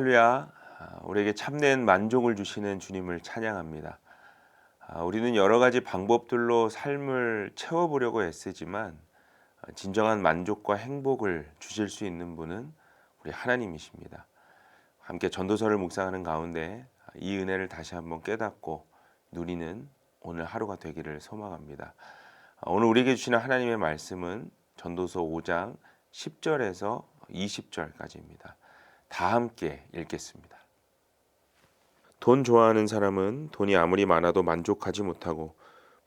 할렐루야. 아, 우리에게 참된 만족을 주시는 주님을 찬양합니다. 아, 우리는 여러 가지 방법들로 삶을 채워보려고 애쓰지만 아, 진정한 만족과 행복을 주실 수 있는 분은 우리 하나님이십니다. 함께 전도서를 묵상하는 가운데 이 은혜를 다시 한번 깨닫고 누리는 오늘 하루가 되기를 소망합니다. 아, 오늘 우리에게 주시는 하나님의 말씀은 전도서 5장 10절에서 20절까지입니다. 다 함께 읽겠습니다. 돈 좋아하는 사람은 돈이 아무리 많아도 만족하지 못하고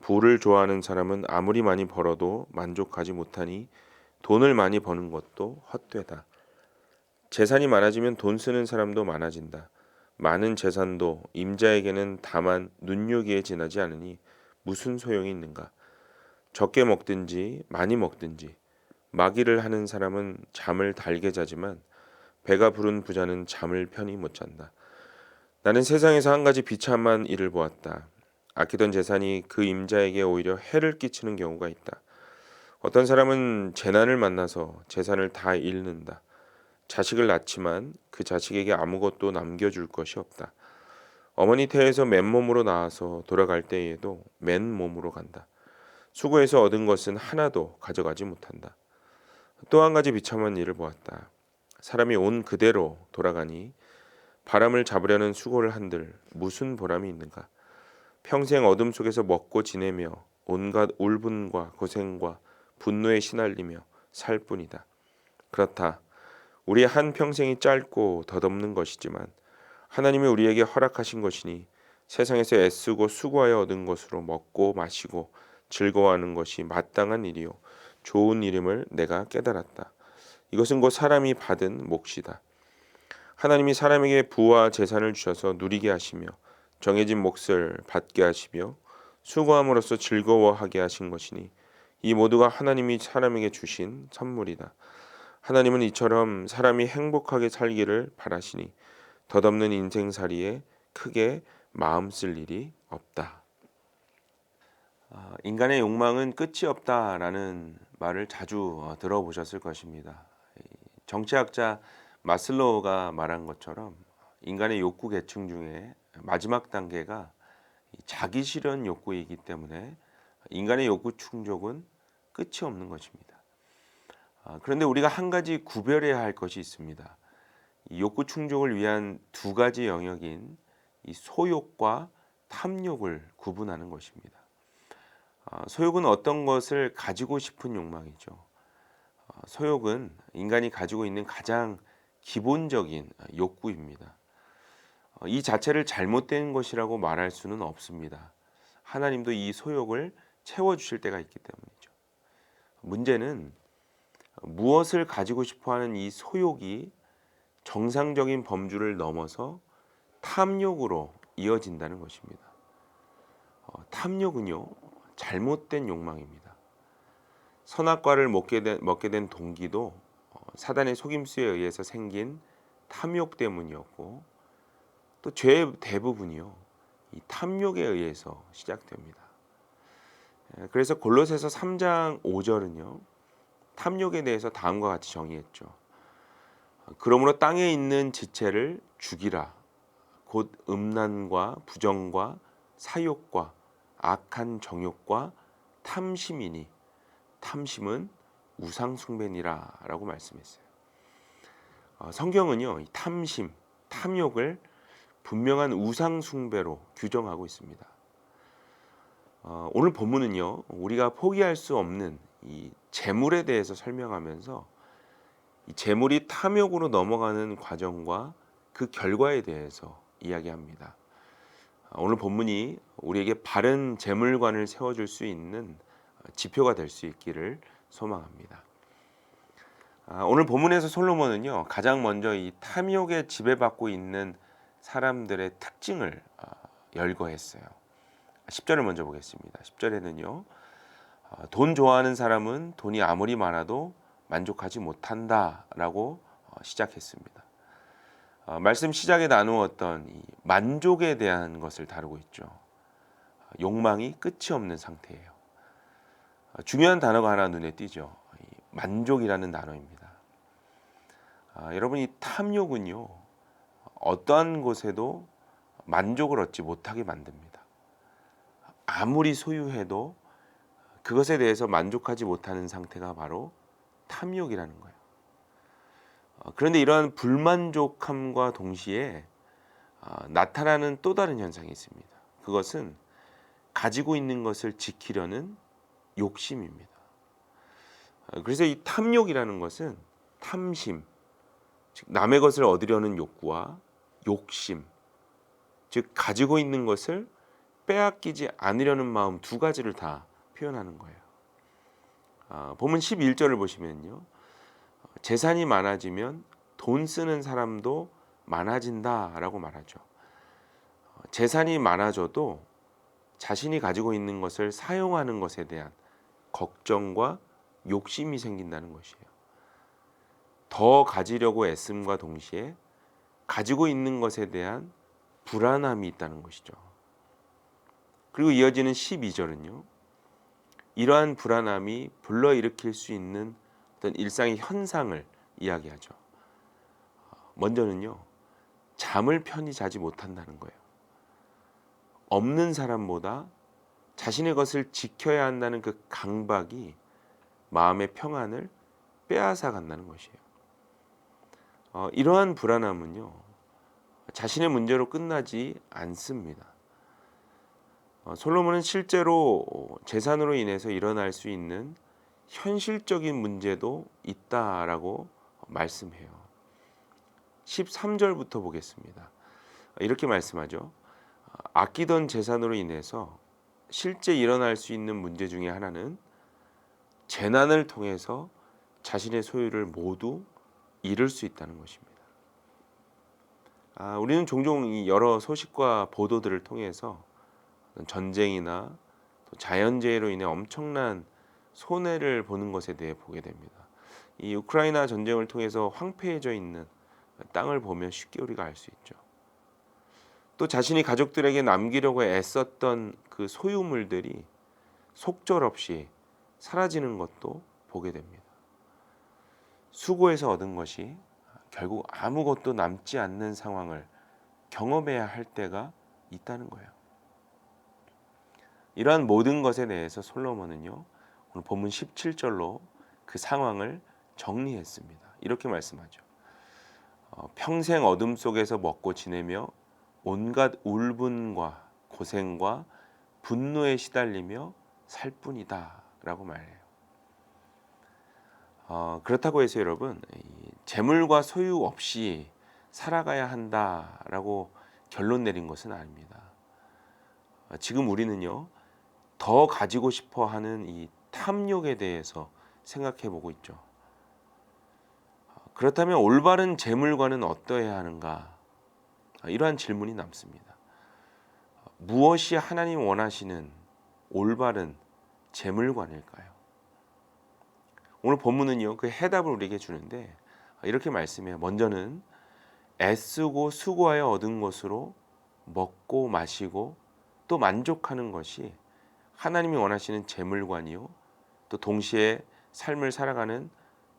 부를 좋아하는 사람은 아무리 많이 벌어도 만족하지 못하니 돈을 많이 버는 것도 헛되다. 재산이 많아지면 돈 쓰는 사람도 많아진다. 많은 재산도 임자에게는 다만 눈요기에 지나지 않으니 무슨 소용이 있는가? 적게 먹든지 많이 먹든지 마기를 하는 사람은 잠을 달게 자지만 배가 부른 부자는 잠을 편히 못 잔다. 나는 세상에서 한 가지 비참한 일을 보았다. 아끼던 재산이 그 임자에게 오히려 해를 끼치는 경우가 있다. 어떤 사람은 재난을 만나서 재산을 다 잃는다. 자식을 낳지만 그 자식에게 아무것도 남겨줄 것이 없다. 어머니 태에서 맨몸으로 나와서 돌아갈 때에도 맨몸으로 간다. 수고해서 얻은 것은 하나도 가져가지 못한다. 또 한 가지 비참한 일을 보았다. 사람이 온 그대로 돌아가니 바람을 잡으려는 수고를 한들 무슨 보람이 있는가? 평생 어둠 속에서 먹고 지내며 온갖 울분과 고생과 분노에 시달리며 살 뿐이다. 그렇다. 우리의 한 평생이 짧고 덧없는 것이지만 하나님이 우리에게 허락하신 것이니 세상에서 애쓰고 수고하여 얻은 것으로 먹고 마시고 즐거워하는 것이 마땅한 일이요 좋은 일임을 내가 깨달았다. 이것은 곧 사람이 받은 몫이다. 하나님이 사람에게 부와 재산을 주셔서 누리게 하시며 정해진 몫을 받게 하시며 수고함으로써 즐거워하게 하신 것이니 이 모두가 하나님이 사람에게 주신 선물이다. 하나님은 이처럼 사람이 행복하게 살기를 바라시니 덧없는 인생살이에 크게 마음 쓸 일이 없다. 아, 인간의 욕망은 끝이 없다라는 말을 자주 어, 들어보셨을 것입니다. 정치학자 마슬로우가 말한 것처럼 인간의 욕구 계층 중에 마지막 단계가 자기 실현 욕구이기 때문에 인간의 욕구 충족은 끝이 없는 것입니다. 아, 그런데 우리가 한 가지 구별해야 할 것이 있습니다. 이 욕구 충족을 위한 두 가지 영역인 이 소욕과 탐욕을 구분하는 것입니다. 아, 소욕은 어떤 것을 가지고 싶은 욕망이죠. 아, 소욕은 인간이 가지고 있는 가장 기본적인 욕구입니다. 어, 이 자체를 잘못된 것이라고 말할 수는 없습니다. 하나님도 이 소욕을 채워주실 때가 있기 때문이죠. 문제는 무엇을 가지고 싶어 하는 이 소욕이 정상적인 범주를 넘어서 탐욕으로 이어진다는 것입니다. 어, 탐욕은요, 잘못된 욕망입니다. 선악과를 먹게 된, 먹게 된 동기도 어, 사단의 속임수에 의해서 생긴 탐욕 때문이었고 또 죄의 대부분이요 이 탐욕에 의해서 시작됩니다. 예, 그래서 골로새서 3장 5절은요 탐욕에 대해서 다음과 같이 정의했죠. 그러므로 땅에 있는 지체를 죽이라. 곧 음란과 부정과 사욕과 악한 정욕과 탐심이니 탐심은 우상 숭배니라라고 말씀했어요. 어, 성경은요 이 탐심, 탐욕을 분명한 우상 숭배로 규정하고 있습니다. 어, 오늘 본문은요 우리가 포기할 수 없는 이 재물에 대해서 설명하면서 이 재물이 탐욕으로 넘어가는 과정과 그 결과에 대해서 이야기합니다. 아, 오늘 본문이 우리에게 바른 재물관을 세워줄 수 있는 지표가 될 수 있기를 소망합니다. 아, 오늘 본문에서 솔로몬은요 가장 먼저 이 탐욕에 지배받고 있는 사람들의 특징을 아, 열거했어요. 10절을 먼저 보겠습니다. 10절에는요 어, 돈 좋아하는 사람은 돈이 아무리 많아도 만족하지 못한다라고 어, 시작했습니다. 어, 말씀 시작에 나누었던 만족에 대한 것을 다루고 있죠. 욕망이 끝이 없는 상태예요. 중요한 단어가 하나 눈에 띄죠. 만족이라는 단어입니다. 여러분 이 탐욕은요 어떠한 곳에도 만족을 얻지 못하게 만듭니다. 아무리 소유해도 그것에 대해서 만족하지 못하는 상태가 바로 탐욕이라는 거예요. 어, 그런데 이러한 불만족함과 동시에 아, 나타나는 또 다른 현상이 있습니다. 그것은 가지고 있는 것을 지키려는 욕심입니다. 어, 그래서 이 탐욕이라는 것은 탐심, 즉 남의 것을 얻으려는 욕구와 욕심, 즉 가지고 있는 것을 빼앗기지 않으려는 마음 두 가지를 다 표현하는 거예요. 아, 본문 11절을 보시면요. 재산이 많아지면 돈 쓰는 사람도 많아진다라고 말하죠. 재산이 많아져도 자신이 가지고 있는 것을 사용하는 것에 대한 걱정과 욕심이 생긴다는 것이에요. 더 가지려고 애씀과 동시에 가지고 있는 것에 대한 불안함이 있다는 것이죠. 그리고 이어지는 12절은요. 이러한 불안함이 불러일으킬 수 있는 어떤 일상의 현상을 이야기하죠. 먼저는요. 잠을 편히 자지 못한다는 거예요. 없는 사람보다 자신의 것을 지켜야 한다는 그 강박이 마음의 평안을 빼앗아 간다는 것이에요. 어, 이러한 불안함은요, 자신의 문제로 끝나지 않습니다. 어, 솔로몬은 실제로 재산으로 인해서 일어날 수 있는 현실적인 문제도 있다라고 말씀해요. 13절부터 보겠습니다. 이렇게 말씀하죠. 아끼던 재산으로 인해서 실제 일어날 수 있는 문제 중에 하나는 재난을 통해서 자신의 소유를 모두 잃을 수 있다는 것입니다. 아, 우리는 종종 이 여러 소식과 보도들을 통해서 전쟁이나 또 자연재해로 인해 엄청난 손해를 보는 것에 대해 보게 됩니다. 이 우크라이나 전쟁을 통해서 황폐해져 있는 땅을 보면 쉽게 우리가 알 수 있죠. 또 자신이 가족들에게 남기려고 애썼던 그 소유물들이 속절없이 사라지는 것도 보게 됩니다. 수고해서 얻은 것이 결국 아무것도 남지 않는 상황을 경험해야 할 때가 있다는 거예요. 이러한 모든 것에 대해서 솔로몬은요. 오늘 본문 17절로 그 상황을 정리했습니다. 이렇게 말씀하죠. 어, 평생 어둠 속에서 먹고 지내며 온갖 울분과 고생과 분노에 시달리며 살 뿐이다라고 말해요. 어, 그렇다고 해서 여러분 재물과 소유 없이 살아가야 한다라고 결론 내린 것은 아닙니다. 어, 지금 우리는요 더 가지고 싶어 하는 이 탐욕에 대해서 생각해 보고 있죠. 어, 그렇다면 올바른 재물과는 어떠해야 하는가? 어, 이러한 질문이 남습니다. 무엇이 하나님 원하시는 올바른 재물관일까요? 오늘 본문은요 그 해답을 우리에게 주는데 이렇게 말씀해요. 먼저는 애쓰고 수고하여 얻은 것으로 먹고 마시고 또 만족하는 것이 하나님이 원하시는 재물관이요 또 동시에 삶을 살아가는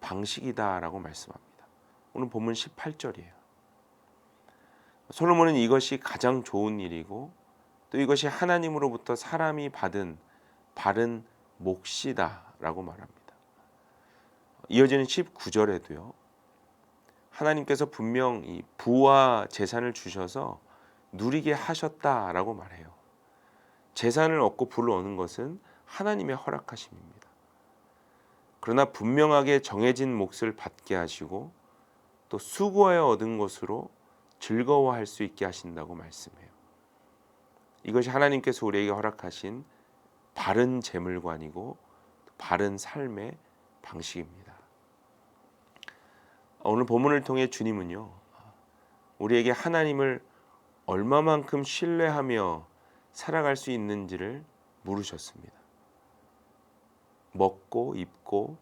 방식이다라고 말씀합니다. 오늘 본문 18절이에요. 솔로몬은 이것이 가장 좋은 일이고 또 이것이 하나님으로부터 사람이 받은 바른 몫이다라고 말합니다. 이어지는 19절에도요. 하나님께서 분명 이 부와 재산을 주셔서 누리게 하셨다라고 말해요. 재산을 얻고 부를 얻는 것은 하나님의 허락하심입니다. 그러나 분명하게 정해진 몫을 받게 하시고 또 수고하여 얻은 것으로 즐거워할 수 있게 하신다고 말씀해요. 이것이 하나님께서 우리에게 허락하신 바른 재물관이고 바른 삶의 방식입니다. 오늘 본문을 통해 주님은요, 우리에게 하나님을 얼마만큼 신뢰하며 살아갈 수 있는지를 물으셨습니다. 먹고 입고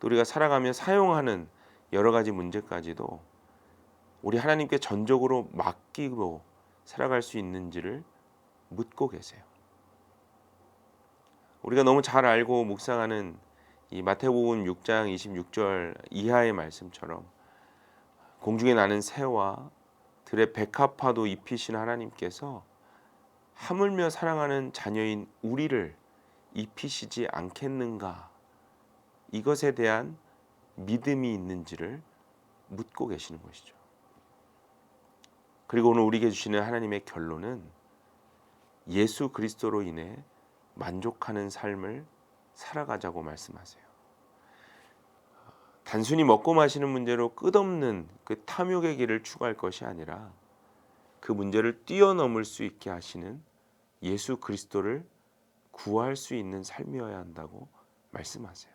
또 우리가 살아가며 사용하는 여러 가지 문제까지도 우리 하나님께 전적으로 맡기고 살아갈 수 있는지를 묻고 계세요. 우리가 너무 잘 알고 묵상하는 이 마태복음 6장 26절 이하의 말씀처럼 공중에 나는 새와 들의 백합화도 입히신 하나님께서 하물며 사랑하는 자녀인 우리를 입히시지 않겠는가? 이것에 대한 믿음이 있는지를 묻고 계시는 것이죠. 그리고 오늘 우리에게 주시는 하나님의 결론은 예수 그리스도로 인해 만족하는 삶을 살아가자고 말씀하세요. 단순히 먹고 마시는 문제로 끝없는 그 탐욕의 길을 추구할 것이 아니라 그 문제를 뛰어넘을 수 있게 하시는 예수 그리스도를 구할 수 있는 삶이어야 한다고 말씀하세요.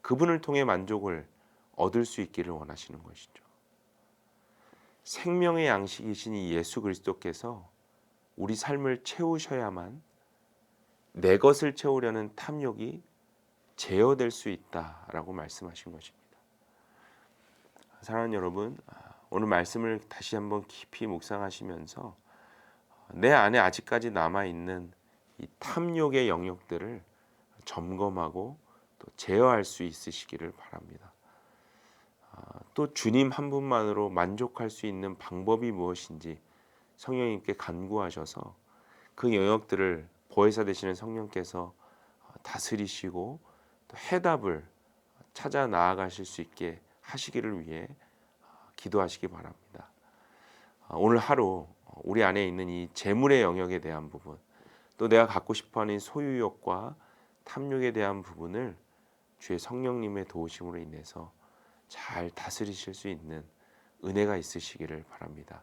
그분을 통해 만족을 얻을 수 있기를 원하시는 것이죠. 생명의 양식이신 이 예수 그리스도께서 우리 삶을 채우셔야만 내 것을 채우려는 탐욕이 제어될 수 있다라고 말씀하신 것입니다. 사랑하는 여러분, 오늘 말씀을 다시 한번 깊이 묵상하시면서 내 안에 아직까지 남아 있는 이 탐욕의 영역들을 점검하고 또 제어할 수 있으시기를 바랍니다. 아, 또 주님 한 분만으로 만족할 수 있는 방법이 무엇인지 성령님께 간구하셔서 그 영역들을 보혜사 되시는 성령께서 다스리시고 또 해답을 찾아 나아가실 수 있게 하시기를 위해 기도하시기 바랍니다. 아, 오늘 하루 우리 안에 있는 이 재물의 영역에 대한 부분, 또 내가 갖고 싶어하는 소유욕과 탐욕에 대한 부분을 주의 성령님의 도우심으로 인해서 잘 다스리실 수 있는 은혜가 있으시기를 바랍니다.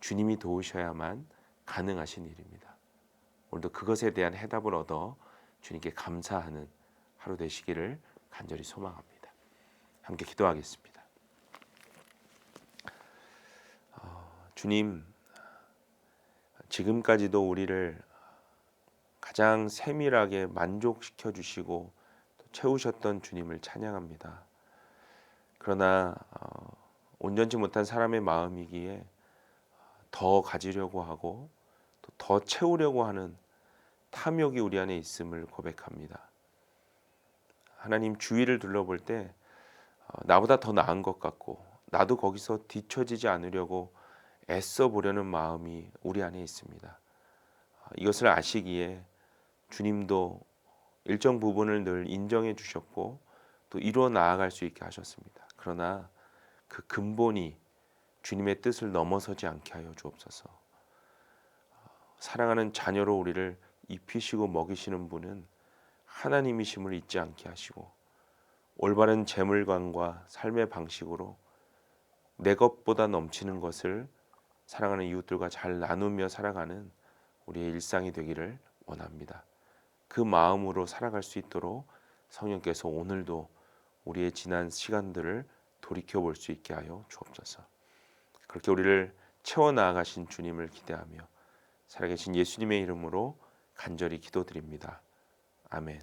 주님이 도우셔야만 가능하신 일입니다. 오늘도 그것에 대한 해답을 얻어 주님께 감사하는 하루 되시기를 간절히 소망합니다. 함께 기도하겠습니다. 어, 주님, 지금까지도 우리를 가장 세밀하게 만족시켜 주시고 채우셨던 주님을 찬양합니다. 그러나 어, 온전치 못한 사람의 마음이기에 더 가지려고 하고 또더 채우려고 하는 탐욕이 우리 안에 있음을 고백합니다. 하나님 주위를 둘러볼 때 어, 나보다 더 나은 것 같고 나도 거기서 뒤처지지 않으려고 애써 보려는 마음이 우리 안에 있습니다. 어, 이것을 아시기에 주님도 일정 부분을 늘 인정해 주셨고 또 이루어 나아갈 수 있게 하셨습니다. 그러나 그 근본이 주님의 뜻을 넘어서지 않게 하여 주옵소서. 어, 사랑하는 자녀로 우리를 입히시고 먹이시는 분은 하나님이심을 잊지 않게 하시고 올바른 재물관과 삶의 방식으로 내 것보다 넘치는 것을 사랑하는 이웃들과 잘 나누며 살아가는 우리의 일상이 되기를 원합니다. 그 마음으로 살아갈 수 있도록 성령께서 오늘도 우리의 지난 시간들을 돌이켜 볼 수 있게 하여 주옵소서. 그렇게 우리를 채워 나아가신 주님을 기대하며 살아계신 예수님의 이름으로 간절히 기도드립니다. 아멘.